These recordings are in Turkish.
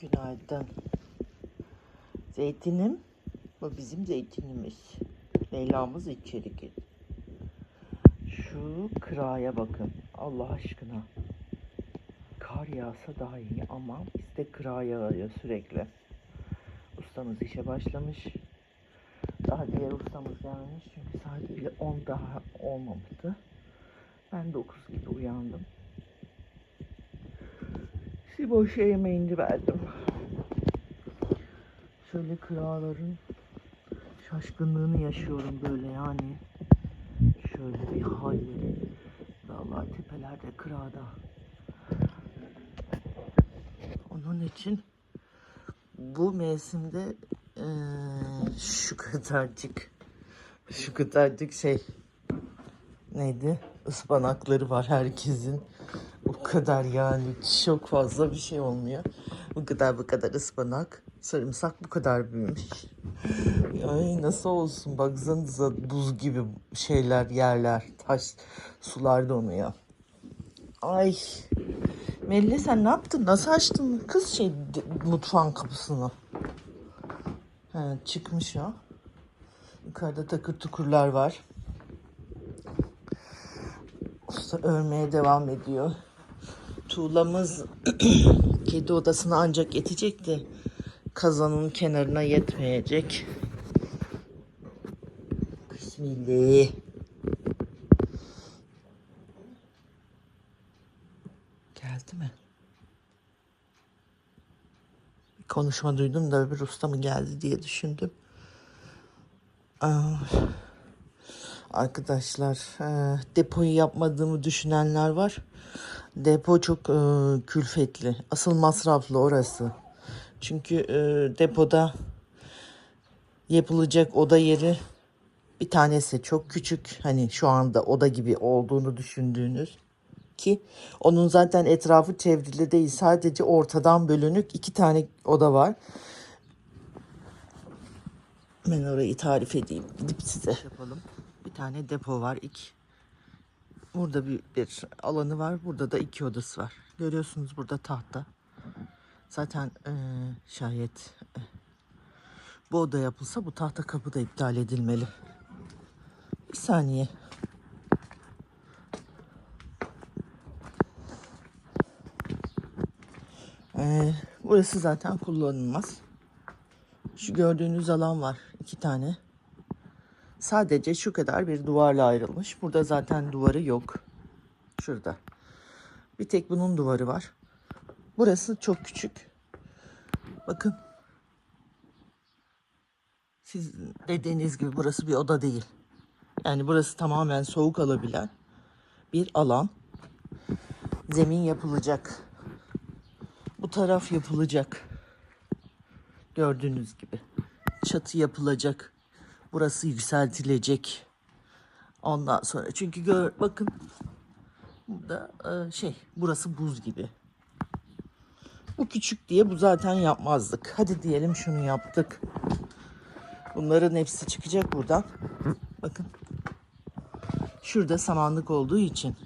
Günaydın. Zeytinim. Bu bizim zeytinimiz. Leyla'mız içeri git. Şu kıraya bakın. Allah aşkına. Kar yağsa daha iyi ama bizde kıra yağıyor sürekli. Ustamız işe başlamış. Daha diğer ustamız gelmiş. Çünkü saat bile 10 daha olmamıştı. Ben 9 gibi uyandım. Siboş'a yemeğini verdim. Şöyle kıraların şaşkınlığını yaşıyorum böyle yani. Şöyle bir halleri. Vallahi tepelerde kırada. Onun için bu mevsimde eee, şu kadarcık şu kadarcık şey neydi? Ispanakları var herkesin. Kadar yani çok fazla bir şey olmuyor. Bu kadar bu kadar ıspanak. Sarımsak bu kadar büyümüş. Ay nasıl olsun baksanıza buz gibi şeyler yerler. Taş sular donuyor. Ay Melih sen ne yaptın? Nasıl açtın kız şey mutfağın kapısını? He, çıkmış o. Yukarıda takır tukurlar var. Usta örmeye devam ediyor. Tuğlamız kedi odasına ancak yetecek de kazanın kenarına yetmeyecek. Bismillah. Geldi mi? Bir konuşma duydum da öbür usta mı geldi diye düşündüm. Aa, arkadaşlar e, depoyu yapmadığımı düşünenler var. Depo çok e, külfetli. Asıl masraflı orası. Çünkü e, depoda yapılacak oda yeri bir tanesi çok küçük. Hani şu anda oda gibi olduğunu düşündüğünüz ki onun zaten etrafı çevrili değil. Sadece ortadan bölünük iki tane oda var. Ben orayı tarif edeyim. Gidip size yapalım. Bir tane depo var. İki. Burada bir, bir alanı var. Burada da iki odası var. Görüyorsunuz burada tahta. Zaten eee, şayet eh, bu oda yapılsa bu tahta kapı da iptal edilmeli. Bir saniye. Eee, burası zaten kullanılmaz. Şu gördüğünüz alan var. iki tane. Sadece şu kadar bir duvarla ayrılmış. Burada zaten duvarı yok. Şurada. Bir tek bunun duvarı var. Burası çok küçük. Bakın. Siz dediğiniz gibi burası bir oda değil. Yani burası tamamen soğuk alabilen bir alan. Zemin yapılacak. Bu taraf yapılacak. Gördüğünüz gibi. Çatı yapılacak. Burası yükseltilecek. Ondan sonra çünkü gör, bakın burada e, şey burası buz gibi. Bu küçük diye bu zaten yapmazdık. Hadi diyelim şunu yaptık. Bunların hepsi çıkacak buradan. Bakın. Şurada samanlık olduğu için.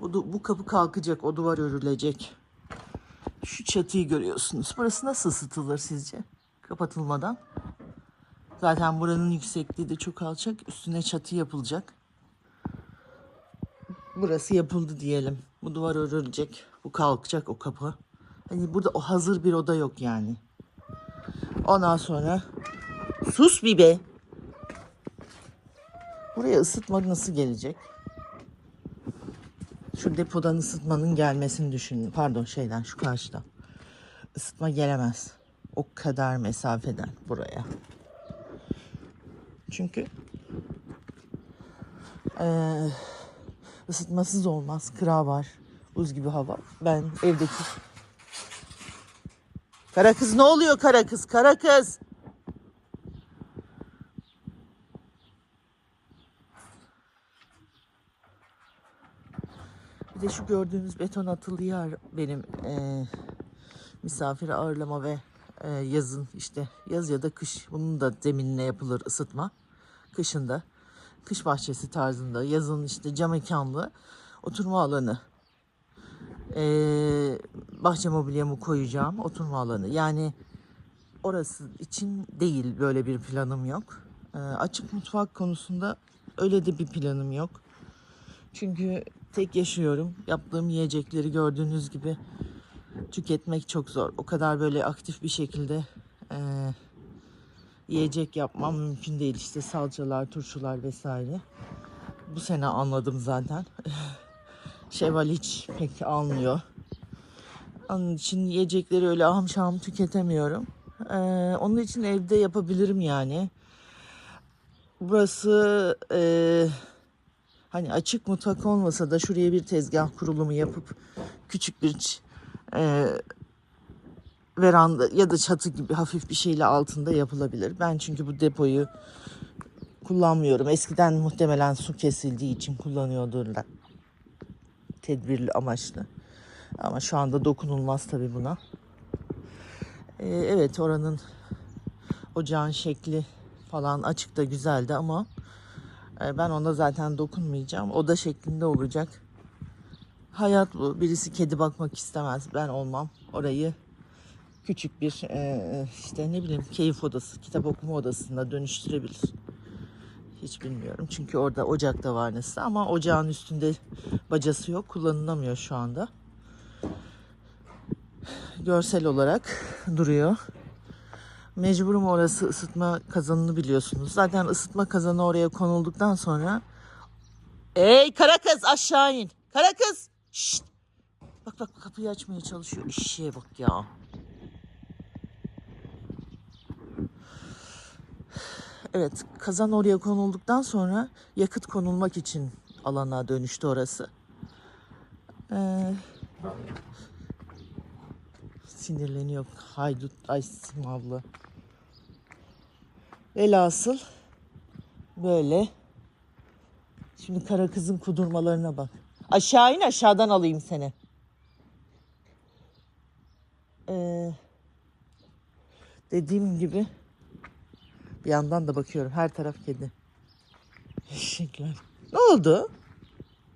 Bu, bu kapı kalkacak. O duvar örülecek. Şu çatıyı görüyorsunuz. Burası nasıl ısıtılır sizce? Kapatılmadan. Zaten buranın yüksekliği de çok alçak. Üstüne çatı yapılacak. Burası yapıldı diyelim. Bu duvar örülecek. Bu kalkacak o kapı. Hani burada o hazır bir oda yok yani. Ondan sonra sus bir be. Buraya ısıtma nasıl gelecek? Şu depodan ısıtmanın gelmesini düşünün. Pardon şeyden şu karşıdan. Isıtma gelemez. O kadar mesafeden buraya. Çünkü eee, ısıtmasız olmaz. Kıra var. Buz gibi hava. Ben evdeki... Kara kız ne oluyor kara kız? Kara kız. Bir de şu gördüğünüz beton atılı yer benim eee misafir ağırlama ve e, yazın işte yaz ya da kış bunun da zeminine yapılır ısıtma. Kışında kış bahçesi tarzında yazın işte cam mekanlı oturma alanı Ee, bahçe mobilyamı koyacağım oturma alanı. Yani orası için değil böyle bir planım yok. Ee, açık mutfak konusunda öyle de bir planım yok. Çünkü tek yaşıyorum. Yaptığım yiyecekleri gördüğünüz gibi tüketmek çok zor. O kadar böyle aktif bir şekilde e, yiyecek yapmam mümkün değil. İşte salçalar, turşular vesaire. Bu sene anladım zaten. Şevval hiç pek almıyor. Onun için yiyecekleri öyle ahım şahım tüketemiyorum. Ee, onun için evde yapabilirim yani. Burası e, hani açık mutfak olmasa da şuraya bir tezgah kurulumu yapıp küçük bir e, veranda ya da çatı gibi hafif bir şeyle altında yapılabilir. Ben çünkü bu depoyu kullanmıyorum. Eskiden muhtemelen su kesildiği için kullanıyordurlar. Tedbirli amaçlı. Ama şu anda dokunulmaz tabii buna. Ee, evet oranın ocağın şekli falan açıkta güzeldi ama e, ben ona zaten dokunmayacağım. Oda şeklinde olacak. Hayat bu. Birisi kedi bakmak istemez. Ben olmam. Orayı küçük bir e, işte ne bileyim keyif odası, kitap okuma odasına dönüştürebilir. Hiç bilmiyorum. Çünkü orada ocak da var nasıl ama ocağın üstünde bacası yok. Kullanılamıyor şu anda. Görsel olarak duruyor. Mecburum orası ısıtma kazanını biliyorsunuz. Zaten ısıtma kazanı oraya konulduktan sonra Ey kara kız aşağı in. Kara kız. Şşt. Bak bak kapıyı açmaya çalışıyor. İşe bak ya. Evet kazan oraya konulduktan sonra yakıt konulmak için alana dönüştü orası. Ee, sinirleniyor haydut ay simavlı. Velhasıl böyle. Şimdi kara kızın kudurmalarına bak. Aşağı in aşağıdan alayım seni. Ee, dediğim gibi bir yandan da bakıyorum her taraf kedi. Eşekler. Ne oldu?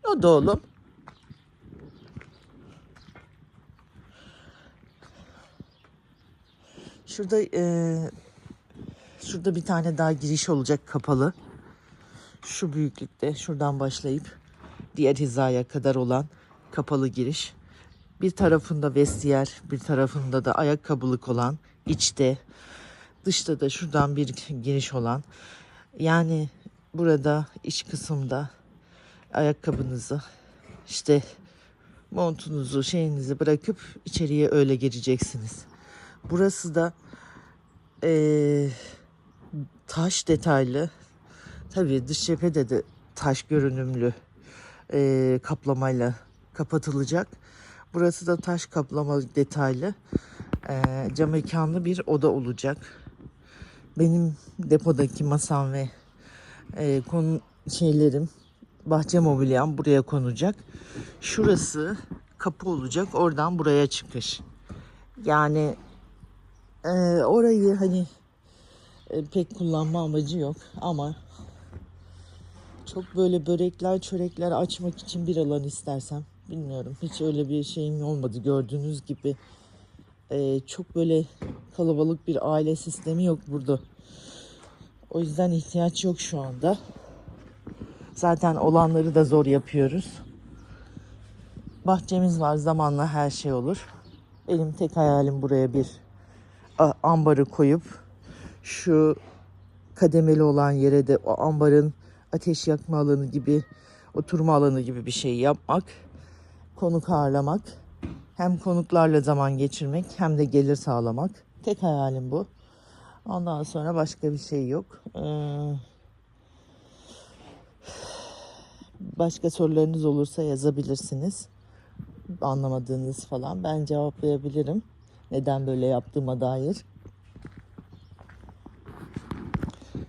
Ne oldu oğlum? Şurada eee, şurada bir tane daha giriş olacak kapalı. Şu büyüklükte şuradan başlayıp diğer hizaya kadar olan kapalı giriş. Bir tarafında vestiyer, bir tarafında da ayakkabılık olan içte, dışta da şuradan bir giriş olan. Yani burada iç kısımda ayakkabınızı işte montunuzu şeyinizi bırakıp içeriye öyle gireceksiniz. Burası da eee, taş detaylı. Tabii dış cephede de taş görünümlü eee, kaplamayla kapatılacak. Burası da taş kaplama detaylı eee cam mekanlı bir oda olacak. Benim depodaki masam ve eee konu şeylerim bahçe mobilyam buraya konacak. Şurası kapı olacak. Oradan buraya çıkış. Yani e, orayı hani e, pek kullanma amacı yok ama çok böyle börekler çörekler açmak için bir alan istersem bilmiyorum hiç öyle bir şeyim olmadı gördüğünüz gibi e, çok böyle kalabalık bir aile sistemi yok burada o yüzden ihtiyaç yok şu anda zaten olanları da zor yapıyoruz bahçemiz var zamanla her şey olur benim tek hayalim buraya bir ambarı koyup şu kademeli olan yere de o ambarın ateş yakma alanı gibi oturma alanı gibi bir şey yapmak. Konuk ağırlamak. Hem konuklarla zaman geçirmek hem de gelir sağlamak. Tek hayalim bu. Ondan sonra başka bir şey yok. Ee, başka sorularınız olursa yazabilirsiniz. Anlamadığınız falan ben cevaplayabilirim. Neden böyle yaptığıma dair.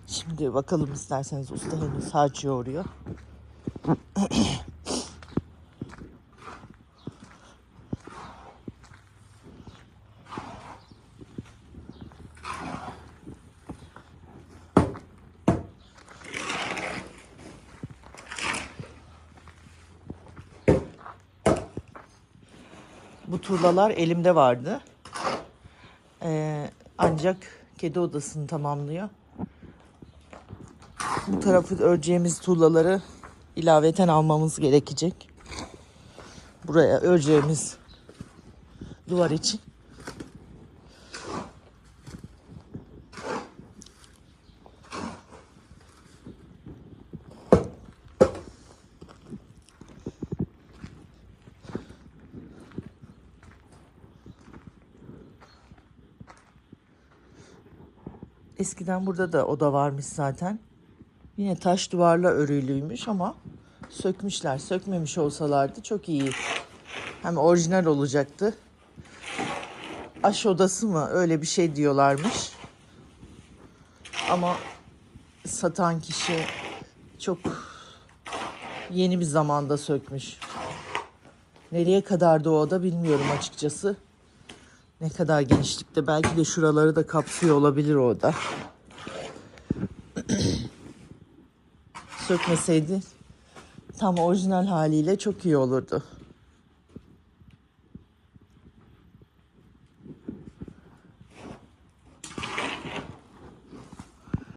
Şimdi bakalım isterseniz usta henüz harç yoğuruyor. Bu tuğlalar elimde vardı. Ee, ancak kedi odasını tamamlıyor. Bu tarafı öreceğimiz tuğlaları ilaveten almamız gerekecek. Buraya öreceğimiz duvar için. Eskiden burada da oda varmış zaten. Yine taş duvarla örülüymüş ama sökmüşler. Sökmemiş olsalardı çok iyi. Hem orijinal olacaktı. Aş odası mı öyle bir şey diyorlarmış. Ama satan kişi çok yeni bir zamanda sökmüş. Nereye kadardı o oda bilmiyorum açıkçası. Ne kadar genişlikte belki de şuraları da kapsıyor olabilir o oda. Sökmeseydi tam orijinal haliyle çok iyi olurdu.